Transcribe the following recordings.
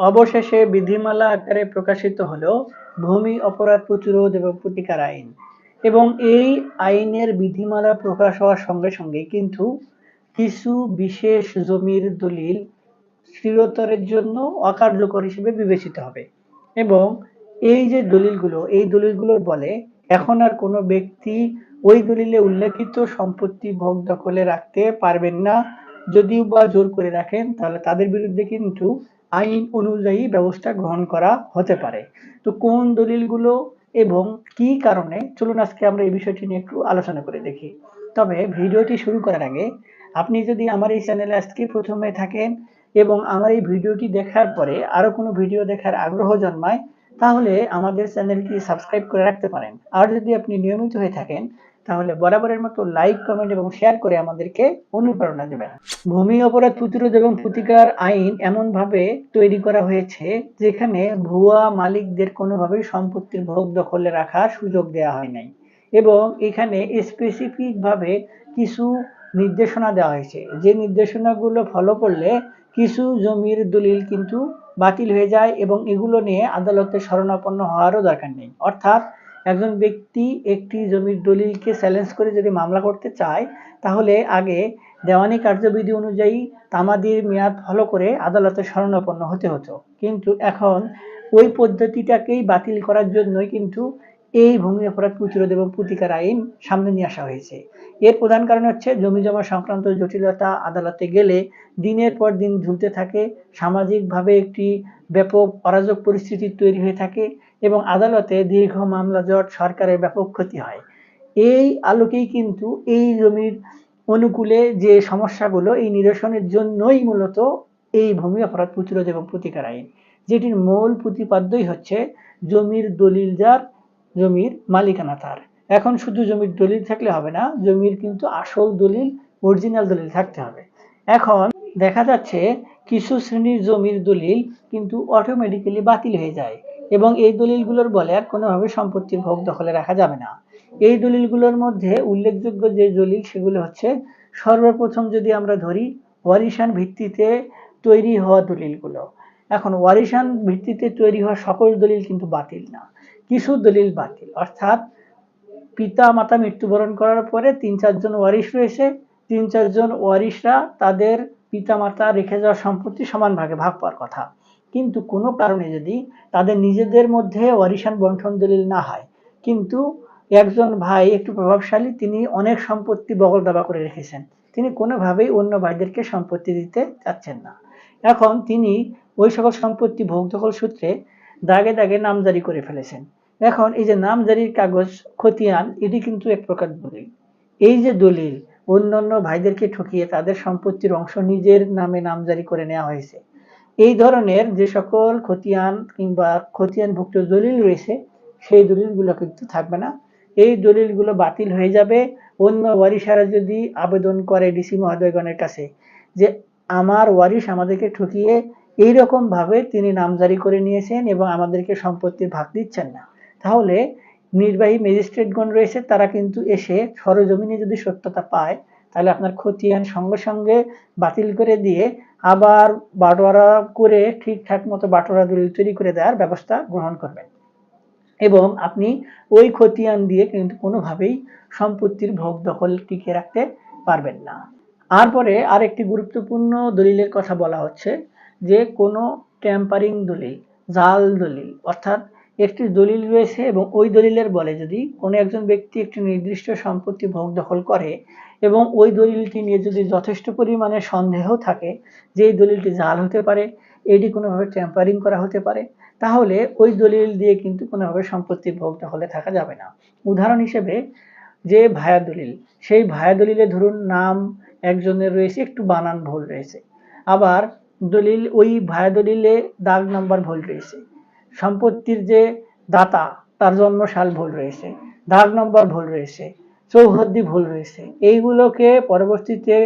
অবশেষে বিধিমালা আকারে প্রকাশিত হলো ভূমি অপরাধ প্রতিরোধ এবং প্রতিকার আইন। এবং এই আইনের বিধিমালা প্রকাশ হওয়ার সঙ্গে সঙ্গে কিন্তু কিছু বিশেষ জমির দলিল চিরতরের জন্য অকার্যকর হিসেবে বিবেচিত হবে। এবং এই যে দলিলগুলো, এই দলিলগুলো বলে, এখন আর কোনো ব্যক্তি ওই দলিলে উল্লেখিত সম্পত্তি ভোগ দখলে রাখতে পারবেন না। যদিও বা জোর করে রাখেন, তাহলে তাদের বিরুদ্ধে কিন্তু আইন অনুযায়ী ব্যবস্থা গ্রহণ করা হতে পারে। তো কোন দলিলগুলো এবং কি কারণে? চলুন আজকে আমরা এই বিষয়টি নিয়ে একটু আলোচনা করে দেখি। তবে ভিডিওটি শুরু করার আগে আপনি যদি আমার এই চ্যানেলে আজকে প্রথমে থাকেন এবং আমার এই ভিডিওটি দেখার পরে আরও কোনো ভিডিও দেখার আগ্রহ জন্মায়, তাহলে আমাদের চ্যানেলটি সাবস্ক্রাইব করে রাখতে পারেন। আর যদি আপনি নিয়মিত হয়ে থাকেন তাহলে বরাবরের মতো লাইক কমেন্ট এবং শেয়ার করে আমাদেরকে অনুপ্রেরণা দেবেন ভূমি, অপরাধ, প্রতিরোধ এবং প্রতিকার আইন এমন ভাবে তৈরি করা হয়েছে যেখানে ভুয়া মালিকদের কোনোভাবেই সম্পত্তির ভোগ দখলে রাখার সুযোগ দেওয়া হয় নাই। এবং এখানে স্পেসিফিক ভাবে কিছু নির্দেশনা দেওয়া হয়েছে। যে নির্দেশনাগুলো ফলো করলে কিছু জমির দলিল কিন্তু বাতিল হয়ে যায় এবং এগুলো নিয়ে আদালতে শরণাপন্ন হওয়ারও দরকার নেই। অর্থাৎ একজন ব্যক্তি একটি জমির দলিলকে চ্যালেঞ্জ করে যদি মামলা করতে চায়, তাহলে আগে দেওয়ানি কার্যবিধি অনুযায়ী তামাদির মেয়াদ ফলো করে আদালতে শরণাপন্ন হতে হতো। কিন্তু এখন ওই পদ্ধতিটাকেই বাতিল করার জন্যই কিন্তু এই ভূমি অপরাধ প্রতিরোধ এবং প্রতিকার আইন সামনে নিয়ে আসা হয়েছে। এর প্রধান কারণ হচ্ছে জমি জমা সংক্রান্ত জটিলতা, আদালতে গেলে দিনের পর দিন ঝুলতে থাকে, সামাজিকভাবে একটি ব্যাপক অরাজক পরিস্থিতি তৈরি হয়ে থাকে এবং আদালতে দীর্ঘ মামলা জট সরকারের ব্যাপক ক্ষতি হয়। এই আলোকেই কিন্তু এই জমির অনুকূলে যে সমস্যাগুলো, এই নিরসনের জন্যই মূলত এই ভূমি অপরাধ প্রতিরোধ এবং প্রতিকার আইন, যেটির মূল প্রতিপাদ্যই হচ্ছে জমির দলিল যার, জমির মালিকানা তার। এখন শুধু জমির দলিল থাকলে হবে না, জমির কিন্তু আসল দলিল, অরিজিনাল দলিল থাকতে হবে। এখন দেখা যাচ্ছে কিছু শ্রেণির জমির দলিল কিন্তু অটোমেটিক্যালি বাতিল হয়ে যায়। এবং এই দলিলগুলোর বলে আর কোনোভাবে সম্পত্তির ভোগ দখলে রাখা যাবে না। এই দলিলগুলোর মধ্যে উল্লেখযোগ্য যে দলিল, সেগুলো হচ্ছে সর্বপ্রথম যদি আমরা ধরি, ওয়ারিশান ভিত্তিতে তৈরি হওয়া দলিলগুলো। এখন ওয়ারিশান ভিত্তিতে তৈরি হওয়া সকল দলিল কিন্তু বাতিল না। কিছু দলিল বাতিল। অর্থাৎ পিতা, মাতা মৃত্যুবরণ করার পরে তিন চারজন ওয়ারিশ রয়েছে। তিন চারজন ওয়ারিশরা তাদের পিতা, মাতা রেখে যাওয়া সম্পত্তি সমান ভাগে ভাগ পাওয়ার কথা। কিন্তু কোনো কারণে যদি তাদের নিজেদের মধ্যে ওয়ারিশান বন্টন দলিল না হয়, কিন্তু একজন ভাই একটু প্রভাবশালী, তিনি অনেক সম্পত্তি বগল দাবা করে রেখেছেন। তিনি কোনোভাবেই অন্য ভাইদেরকে সম্পত্তি দিতে চাচ্ছেন না। এখন তিনি ওই সকল সম্পত্তি ভোগ দখল সূত্রে দাগে দাগে নামজারি করে ফেলেছেন। এখন এই যে নামজারির কাগজ, খতিয়ান, এটি কিন্তু এক প্রকার দলিল। এই যে দলিল, অন্যান্য ভাইদেরকে ঠকিয়ে তাদের সম্পত্তির অংশ নিজের নামে নামজারি করে নেওয়া হয়েছে। এই ধরনের যে সকল খতিয়ান কিংবা খতিয়ানভুক্ত দলিল রয়েছে, সেই দলিলগুলো কিন্তু থাকবে না। এই দলিলগুলো বাতিল হয়ে যাবে। অন্য ওয়ারিশারা যদি আবেদন করে ডিসি মহোদয়গণের কাছে যে, আমার ওয়ারিশ আমাদেরকে ঠকিয়ে এইরকম ভাবে তিনি নামজারি করে নিয়েছেন এবং আমাদেরকে সম্পত্তির ভাগ দিচ্ছেন না। তাহলে নির্বাহী ম্যাজিস্ট্রেটগণ রয়েছে, তারা কিন্তু এসে সরজমিনে যদি সত্যতা পায় তাহলে আপনার খতিয়ান সঙ্গে সঙ্গে বাতিল করে দিয়ে আবার বাটোয়ারা করে ঠিকঠাক মতো বাটোয়ারা দলিল তৈরি করে দেওয়ার ব্যবস্থা গ্রহণ করবেন। এবং আপনি ওই খতিয়ান দিয়ে কিন্তু কোনোভাবেই সম্পত্তির ভোগ দখল টিকে রাখতে পারবেন না। আর পরে আরেকটি গুরুত্বপূর্ণ দলিলের কথা বলা হচ্ছে যে কোনো ট্যাম্পারিং দলিল, জাল দলিল, অর্থাৎ একটি দলিল রয়েছে এবং ওই দলিলের বলে যদি কোনো একজন ব্যক্তি একটি নির্দিষ্ট সম্পত্তি ভোগ দখল করে এবং ওই দলিলটি নিয়ে যদি যথেষ্ট পরিমাণে সন্দেহ থাকে যে এই দলিলটি জাল হতে পারে, এটি কোনোভাবে ট্যাম্পারিং করা হতে পারে, তাহলে ওই দলিল দিয়ে কিন্তু কোনোভাবে সম্পত্তি ভোগ দখলে থাকা যাবে না। উদাহরণ হিসেবে যে ভায়া দলিল, সেই ভায়া দলিলে ধরুন নাম একজনের রয়েছে, একটু বানান ভুল রয়েছে। আবার দলিল, ওই ভায়া দলিলে দাগ নাম্বার ভুল রয়েছে। সম্পত্তির যে দাতা, তার জন্মসাল ভুল রয়েছে, দাগ নম্বর ভুল রয়েছে, চৌহদ্দি ভুল রয়েছে, এইগুলোকে পরবর্তীতে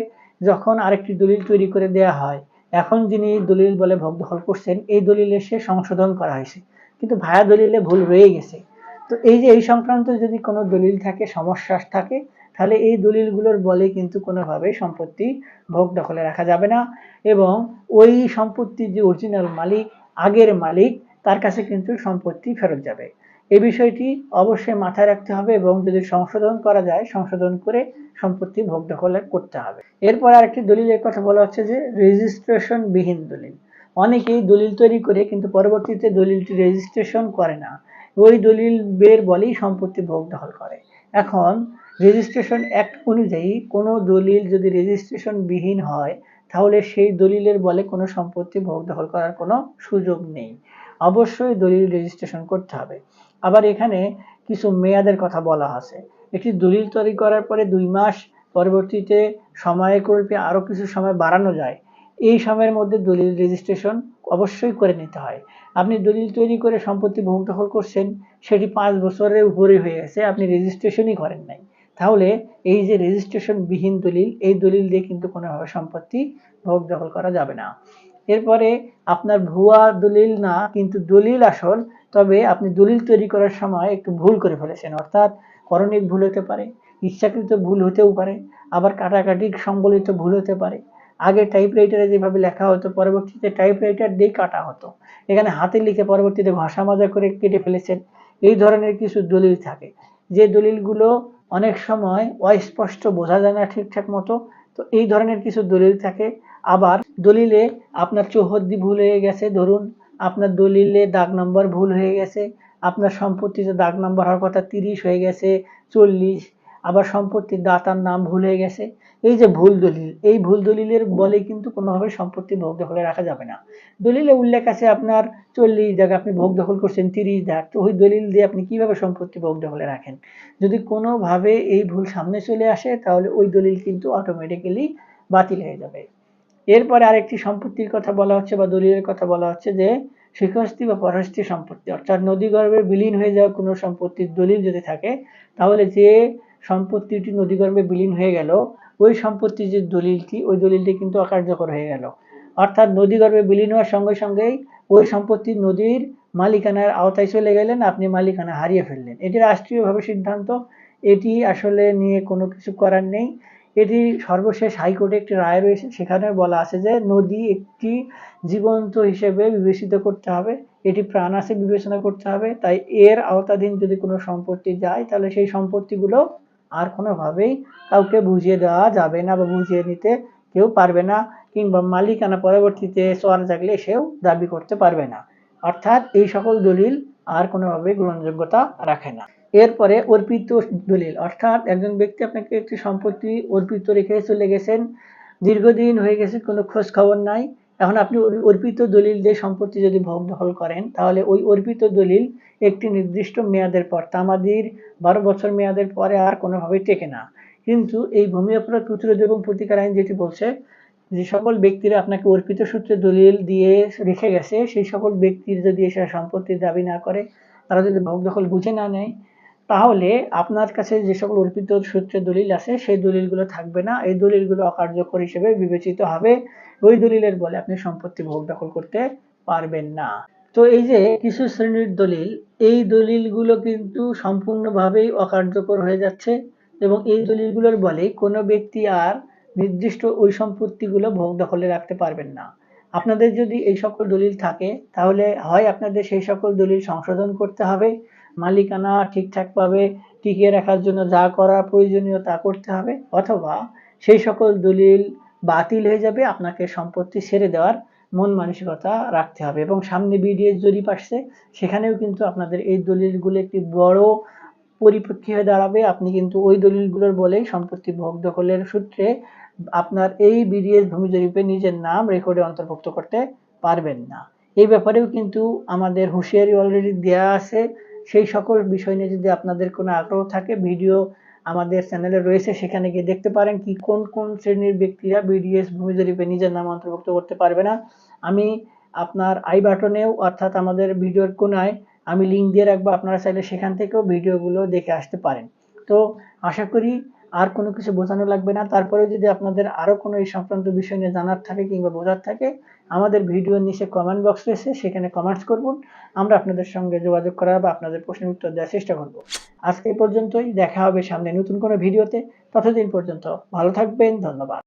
যখন আরেকটি দলিল তৈরি করে দেয়া হয়, এখন যিনি দলিল বলে ভোগ দখল করছেন, এই দলিলে সে সংশোধন করা হয়েছে। কিন্তু ভায়া দলিলে ভুল রয়ে গেছে। তো এই যে এই সংক্রান্ত যদি কোনো দলিল থাকে, সমস্যা থাকে, তাহলে এই দলিলগুলোর বলে কিন্তু কোনোভাবে সম্পত্তি ভোগ দখলে রাখা যাবে না এবং ওই সম্পত্তির যে অরিজিনাল মালিক, আগের মালিক তার কাছে কিন্তু সম্পত্তি ফেরত যাবে। এই বিষয়টি অবশ্যই মাথায় রাখতে হবে এবং যদি সংশোধন করা যায়, সংশোধন করে সম্পত্তি ভোগ দখলে করতে হবে। এরপর আরেকটি দলিলের কথা বলা হচ্ছে যে রেজিস্ট্রেশন বিহীন দলিল। অনেকেই দলিল তৈরি করে কিন্তু পরবর্তীতে দলিলটি রেজিস্ট্রেশন করে না। ওই দলিল বের বলেই সম্পত্তি ভোগ দখল করে। এখন রেজিস্ট্রেশন অ্যাক্ট অনুযায়ী কোনো দলিল যদি রেজিস্ট্রেশন বিহীন হয়, তাহলে সেই দলিলের বলে কোনো সম্পত্তি ভোগ দখল করার কোনো সুযোগ নেই। অবশ্যই দলিল রেজিস্ট্রেশন করতে হবে। আবার এখানে কিছু মেয়াদের কথা বলা আছে। একটি দলিল তৈরি করার পরে দুই মাস পরবর্তীতে সময় সময়কল্পে আরও কিছু সময় বাড়ানো যায়। এই সময়ের মধ্যে দলিল রেজিস্ট্রেশন অবশ্যই করে নিতে হয়। আপনি দলিল তৈরি করে সম্পত্তি ভোগ দখল করছেন, সেটি পাঁচ বছরের উপরে হয়ে গেছে, আপনি রেজিস্ট্রেশনই করেন নাই। তাহলে এই যে রেজিস্ট্রেশন বিহীন দলিল, এই দলিল দিয়ে কিন্তু কোনোভাবে সম্পত্তি ভোগ দখল করা যাবে না। এরপরে আপনার ভুয়া দলিল না, কিন্তু দলিল আসল, তবে আপনি দলিল তৈরি করার সময় একটু ভুল করে ফেলেছেন। অর্থাৎ করণিক ভুল হতে পারে, ইচ্ছাকৃত ভুল হতেও পারে, আবার কাটাকাটি সম্বলিত ভুল হতে পারে। আগে টাইপরাইটারে যেভাবে লেখা হতো, পরবর্তীতে টাইপরাইটার দিয়ে কাটা হতো। এখানে হাতে লিখে পরবর্তীতে ঘষা মাজা করে কেটে ফেলেছেন। এই ধরনের কিছু দলিল থাকে। যে দলিলগুলো অনেক সময় অস্পষ্ট, বোঝা যায় না ঠিকঠাক মতো, তো এই ধরনের কিছু দলিল থাকে। আবার দলিলে আপনার চৌহদ্দি ভুল হয়ে গেছে, ধরুন আপনার দলিলে দাগ নম্বর ভুল হয়ে গেছে, আপনার সম্পত্তিতে দাগ নম্বর হওয়ার কথা তিরিশ হয়ে গেছে, চল্লিশ, আবার সম্পত্তির দাতার নাম ভুল হয়ে গেছে। এই যে ভুল দলিল, এই ভুল দলিলের বলে কিন্তু কোনোভাবে সম্পত্তি ভোগ দখলে রাখা যাবে না। দলিলে উল্লেখ আছে আপনার চল্লিশ জায়গা আপনি ভোগ দখল করছেন তিরিশ দাগ, তো ওই দলিল দিয়ে আপনি কীভাবে সম্পত্তি ভোগ দখলে রাখেন? যদি কোনোভাবে এই ভুল সামনে চলে আসে, তাহলে ওই দলিল কিন্তু অটোমেটিক্যালি বাতিল হয়ে যাবে। এরপরে আরেকটি সম্পত্তির কথা বলা হচ্ছে বা দলিলের কথা বলা হচ্ছে যে শিখস্তি বা পরহস্তি সম্পত্তি, অর্থাৎ নদীগর্ভে বিলীন হয়ে যাওয়া কোনো সম্পত্তির দলিল যদি থাকে, তাহলে যে সম্পত্তিটি নদীগর্ভে বিলীন হয়ে গেল, ওই সম্পত্তির যে দলিলটি, ওই দলিলটি কিন্তু অকার্যকর হয়ে গেল। অর্থাৎ নদীগর্ভে বিলীন হওয়ার সঙ্গে সঙ্গেই ওই সম্পত্তি নদীর মালিকানার আওতায় চলে গেলেন, আপনি মালিকানা হারিয়ে ফেললেন। এটি রাষ্ট্রীয়ভাবে সিদ্ধান্ত, এটি আসলে নিয়ে কোনো কিছু করার নেই। এটি সর্বশেষ হাইকোর্টে একটি রায় রয়েছে। সেখানে বলা আছে যে, নদী একটি জীবন্ত হিসেবে বিবেচিত করতে হবে, এটি প্রাণ আছে বিবেচনা করতে হবে, তাই এর আওতাধীন যদি কোনো সম্পত্তি যায়, তাহলে সেই সম্পত্তিগুলো আর কোনোভাবেই কাউকে বুঝিয়ে দেওয়া যাবে না বা বুঝিয়ে নিতে কেউ পারবে না, কিংবা মালিকানা পরবর্তীতে চর জাগলে সেও দাবি করতে পারবে না। অর্থাৎ এই সকল দলিল আর কোনোভাবে গ্রহণযোগ্যতা রাখে না। এরপরে অর্পিত দলিল। অর্থাৎ একজন ব্যক্তি আপনাকে একটি সম্পত্তি অর্পিত রেখে চলে গেছেন, দীর্ঘদিন হয়ে গেছে, কোনো খোঁজ খবর নাই। এখন আপনি অর্পিত দলিল দিয়ে সম্পত্তি যদি ভোগ দখল করেন, তাহলে ওই অর্পিত দলিল একটি নির্দিষ্ট মেয়াদের পর, তামাদির বারো বছর মেয়াদের পরে আর কোনোভাবেই টেকে না। কিন্তু এই ভূমি অপরাধ প্রতিরোধ এবং প্রতিকার আইন যেটি বলছে, যে সকল ব্যক্তিরা আপনাকে অর্পিত সূত্রে দলিল দিয়ে রেখে গেছে, সেই সকল ব্যক্তির যদি এসে সম্পত্তির দাবি না করে, তারা যদি ভোগ দখল বুঝে না নেয় তাহলে আপনার কাছে যে সকল অর্পিত সূত্রে দলিল আছে, সেই দলিলগুলো থাকবে না। এই দলিলগুলো অকার্যকর হিসেবে বিবেচিত হবে। ওই দলিলের বলে আপনি সম্পত্তি ভোগ দখল করতে পারবেন না। তো এই যে কিছু শ্রেণির দলিল, এই দলিলগুলো কিন্তু সম্পূর্ণভাবেই অকার্যকর হয়ে যাচ্ছে এবং এই দলিলগুলোর বলে কোনো ব্যক্তি আর নির্দিষ্ট ওই সম্পত্তিগুলো ভোগ দখলে রাখতে পারবেন না। আপনাদের যদি এই সকল দলিল থাকে, তাহলে হয় আপনাদের সেই সকল দলিল সংশোধন করতে হবে। মালিকানা ঠিকঠাকভাবে টিকিয়ে রাখার জন্য যা করা প্রয়োজনীয় তা করতে হবে, অথবা সেই সকল দলিল বাতিল হয়ে যাবে, আপনাকে সম্পত্তি ছেড়ে দেওয়ার মন মানসিকতা রাখতে হবে। এবং সামনে বিডিএস জরিপ আসছে, সেখানেও কিন্তু আপনাদের এই দলিলগুলো একটি বড় পরিপ্রেক্ষী হয়ে দাঁড়াবে। আপনি কিন্তু ওই দলিলগুলোর বলেই সম্পত্তি ভোগ দখলের সূত্রে আপনার এই বিডিএস ভূমি জরিপে নিজের নাম রেকর্ডে অন্তর্ভুক্ত করতে পারবেন না। এই ব্যাপারেও কিন্তু আমাদের হুঁশিয়ারি অলরেডি দেওয়া আছে। সেই সকল বিষয় নিয়ে যদি আপনাদের কোনো আগ্রহ থাকে ভিডিও আমাদের চ্যানেলে রয়েছে, সেখানে গিয়ে দেখতে পারেন কি কোন কোন শ্রেণির ব্যক্তিরা বিডিএস ভূমি জরিপে নিজের নাম অন্তর্ভুক্ত করতে পারবে না। আমি আপনার আই বাটনেও অর্থাৎ আমাদের ভিডিওর কোনায় আমি লিঙ্ক দিয়ে রাখব, আপনারা চাইলে সেখান থেকেও ভিডিওগুলো দেখে আসতে পারেন। তো আশা করি আর কোনো কিছু বোঝানো লাগবে না। তারপরে যদি আপনাদের আরও কোনো এই সংক্রান্ত বিষয় নিয়ে জানার থাকে কিংবা বোঝার থাকে, আমাদের ভিডিওর নিচে কমেন্ট বক্স রয়েছে, সেখানে কমেন্টস করুন। আমরা আপনাদের সঙ্গে যোগাযোগ করা বা আপনাদের প্রশ্নের উত্তর দেওয়ার চেষ্টা করব। আজকে পর্যন্তই। দেখা হবে সামনে নতুন কোনো ভিডিওতে। ততদিন পর্যন্ত ভালো থাকবেন। ধন্যবাদ।